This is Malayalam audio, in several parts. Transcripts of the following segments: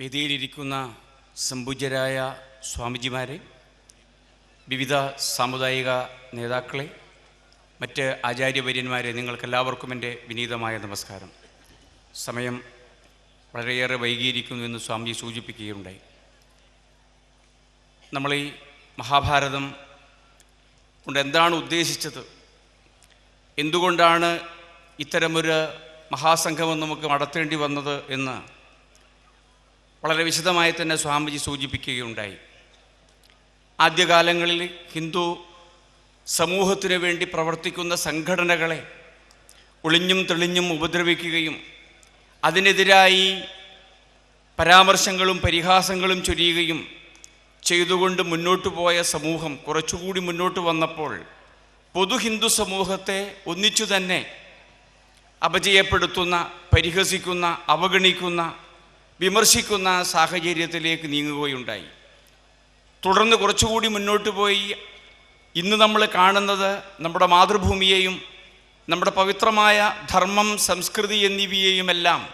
വേദിയിലിരിക്കുന്ന സമ്പൂജ്യരായ സ്വാമിജിമാരെ വിവിധ സാമുദായിക നേതാക്കളെ മറ്റ് ആചാര്യവര്യന്മാരെ നിങ്ങൾക്കെല്ലാവർക്കും എന്റെ വിനീതമായ നമസ്കാരം. സമയം വളരെയേറെ വൈകിയിരിക്കുന്നു എന്ന് സ്വാമിജി സൂചിപ്പിക്കുകയുണ്ടായി. നമ്മൾ ഈ മഹാഭാരതം കൊണ്ട് എന്താണ് ഉദ്ദേശിച്ചത്? എന്തുകൊണ്ടാണ് ഇത്തരമൊരു മഹാസംഗമം നമുക്ക് നടത്തേണ്ടി വന്നത് എന്ന് വളരെ വിശദമായി തന്നെ സ്വാമിജി സൂചിപ്പിക്കുകയുണ്ടായി. ആദ്യകാലങ്ങളിൽ ഹിന്ദു സമൂഹത്തിനു വേണ്ടി പ്രവർത്തിക്കുന്ന സംഘടനകളെ ഒളിഞ്ഞും തെളിഞ്ഞും ഉപദ്രവിക്കുകയും അതിനെതിരായി പരാമർശങ്ങളും പരിഹാസങ്ങളും ചൊരിയുകയും ചെയ്തുകൊണ്ട് മുന്നോട്ട് പോയ സമൂഹം കുറച്ചുകൂടി മുന്നോട്ട് വന്നപ്പോൾ പൊതു ഹിന്ദു സമൂഹത്തെ ഒന്നിച്ചു തന്നെ അപജയപ്പെടുത്തുന്ന പരിഹസിക്കുന്ന അവഗണിക്കുന്ന വിമർശിക്കുന്ന സാഹചര്യത്തിലേക്ക് നീങ്ങുകയുണ്ടായി. തുടർന്ന് കുറച്ചുകൂടി മുന്നോട്ട് പോയി. ഇന്ന് നമ്മൾ കാണുന്നത് നമ്മുടെ മാതൃഭൂമിയെയും നമ്മുടെ പവിത്രമായ ധർമ്മം സംസ്കൃതി എന്നിവയെയുമെല്ലാം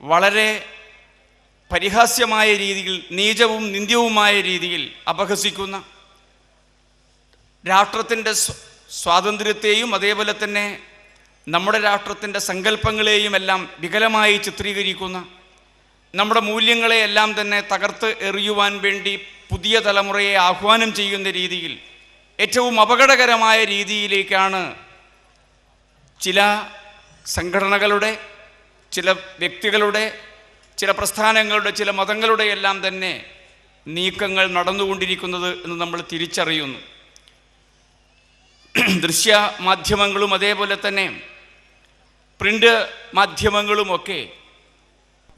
വളരെ പരിഹാസ്യമായ രീതിയിൽ നീചവും നിന്ദ്യവുമായ രീതിയിൽ അപഹസിക്കുന്ന രാഷ്ട്രത്തിന്റെ സ്വാതന്ത്ര്യത്തെയും അതേപോലെ തന്നെ നമ്മുടെ രാഷ്ട്രത്തിന്റെ സങ്കല്പങ്ങളെയും എല്ലാം വികലമായി ചിത്രീകരിക്കുന്ന നമ്മുടെ മൂല്യങ്ങളെ എല്ലാം തന്നെ തകർത്ത് എറിയുവാൻ വേണ്ടി പുതിയ തലമുറയെ ആഹ്വാനം ചെയ്യുന്ന രീതിയിൽ ഏറ്റവും അപകടകരമായ രീതിയിലേക്കാണ് ചില സംഘടനകളുടെ ചില വ്യക്തികളുടെ ചില പ്രസ്ഥാനങ്ങളുടെ ചില മതങ്ങളുടെ എല്ലാം തന്നെ നീക്കങ്ങൾ നടന്നുകൊണ്ടിരിക്കുന്നത് എന്ന് നമ്മൾ തിരിച്ചറിയുന്നു. ദൃശ്യ മാധ്യമങ്ങളും അതേപോലെ തന്നെ പ്രിന്റ് മാധ്യമങ്ങളുമൊക്കെ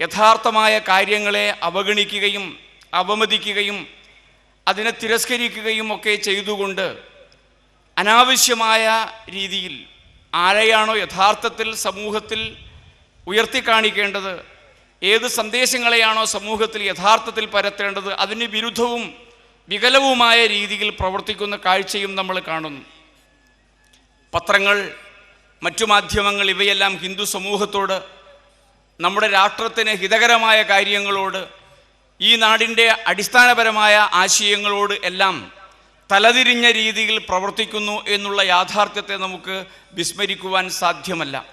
യഥാർത്ഥമായ കാര്യങ്ങളെ അവഗണിക്കുകയും അവമതിക്കുകയും അതിനെ തിരസ്കരിക്കുകയും ഒക്കെ ചെയ്തുകൊണ്ട് അനാവശ്യമായ രീതിയിൽ ആരെയാണോ യഥാർത്ഥത്തിൽ സമൂഹത്തിൽ ഉയർത്തിക്കാണിക്കേണ്ടത് ഏത് സന്ദേശങ്ങളെയാണോ സമൂഹത്തിൽ യഥാർത്ഥത്തിൽ പരത്തേണ്ടത് അതിന് വിരുദ്ധവും വികലവുമായ രീതിയിൽ പ്രവർത്തിക്കുന്ന കാഴ്ചയും നമ്മൾ കാണുന്നു. പത്രങ്ങൾ മറ്റു മാധ്യമങ്ങൾ ഇവയെല്ലാം ഹിന്ദു സമൂഹത്തോട് നമ്മുടെ രാഷ്ട്രത്തിന് ഹിതകരമായ കാര്യങ്ങളോട് ഈ നാടിന്റെ അടിസ്ഥാനപരമായ ആശയങ്ങളോട് എല്ലാം തലതിരിഞ്ഞ രീതിയിൽ പ്രവർത്തിക്കുന്നു എന്നുള്ള യാഥാർത്ഥ്യത്തെ നമുക്ക് വിസ്മരിക്കുവാൻ സാധ്യമല്ല.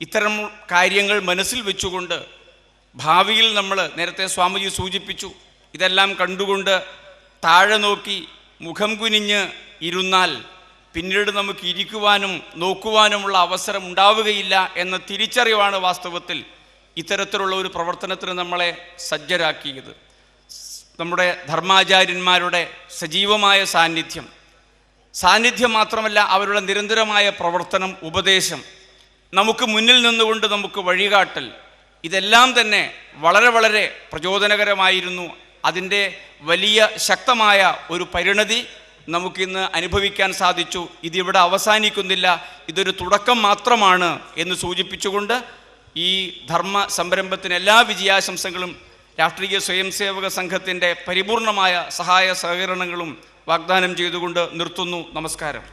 ഇത്തരം കാര്യങ്ങൾ മനസ്സിൽ വെച്ചുകൊണ്ട് ഭാവിയിൽ നമ്മൾ നേരത്തെ സ്വാമിജി സൂചിപ്പിച്ചു ഇതെല്ലാം കണ്ടുകൊണ്ട് താഴെ നോക്കി മുഖം കുനിഞ്ഞ് ഇരുന്നാൽ പിന്നീട് നമുക്ക് ഇരിക്കുവാനും നോക്കുവാനുമുള്ള അവസരം ഉണ്ടാവുകയില്ല എന്ന തിരിച്ചറിവാണ് വാസ്തവത്തിൽ ഇത്തരത്തിലുള്ള ഒരു പ്രവർത്തനത്തിന് നമ്മളെ സജ്ജരാക്കിയത്. നമ്മുടെ ധർമാചാര്യന്മാരുടെ സജീവമായ സാന്നിധ്യം. സാന്നിധ്യം മാത്രമല്ല അവരുടെ നിരന്തരമായ പ്രവർത്തനം ഉപദേശം നമുക്ക് മുന്നിൽ നിന്നുകൊണ്ട് നമുക്ക് വഴികാട്ടൽ ഇതെല്ലാം തന്നെ വളരെ വളരെ പ്രചോദനകരമായിരുന്നു. അതിന്റെ വലിയ ശക്തമായ ഒരു പരിണതി നമുക്കിന്ന് അനുഭവിക്കാൻ സാധിച്ചു. ഇതിവിടെ അവസാനിക്കുന്നില്ല. ഇതൊരു തുടക്കം മാത്രമാണ് എന്ന് സൂചിപ്പിച്ചുകൊണ്ട് ഈ ധർമ്മ സംരംഭത്തിന് എല്ലാ വിജയാശംസകളും രാഷ്ട്രീയ സ്വയംസേവക സംഘത്തിന്റെ പരിപൂർണമായ സഹായ സഹകരണങ്ങളും വാഗ്ദാനം ചെയ്തുകൊണ്ട് നിർത്തുന്നു. നമസ്കാരം.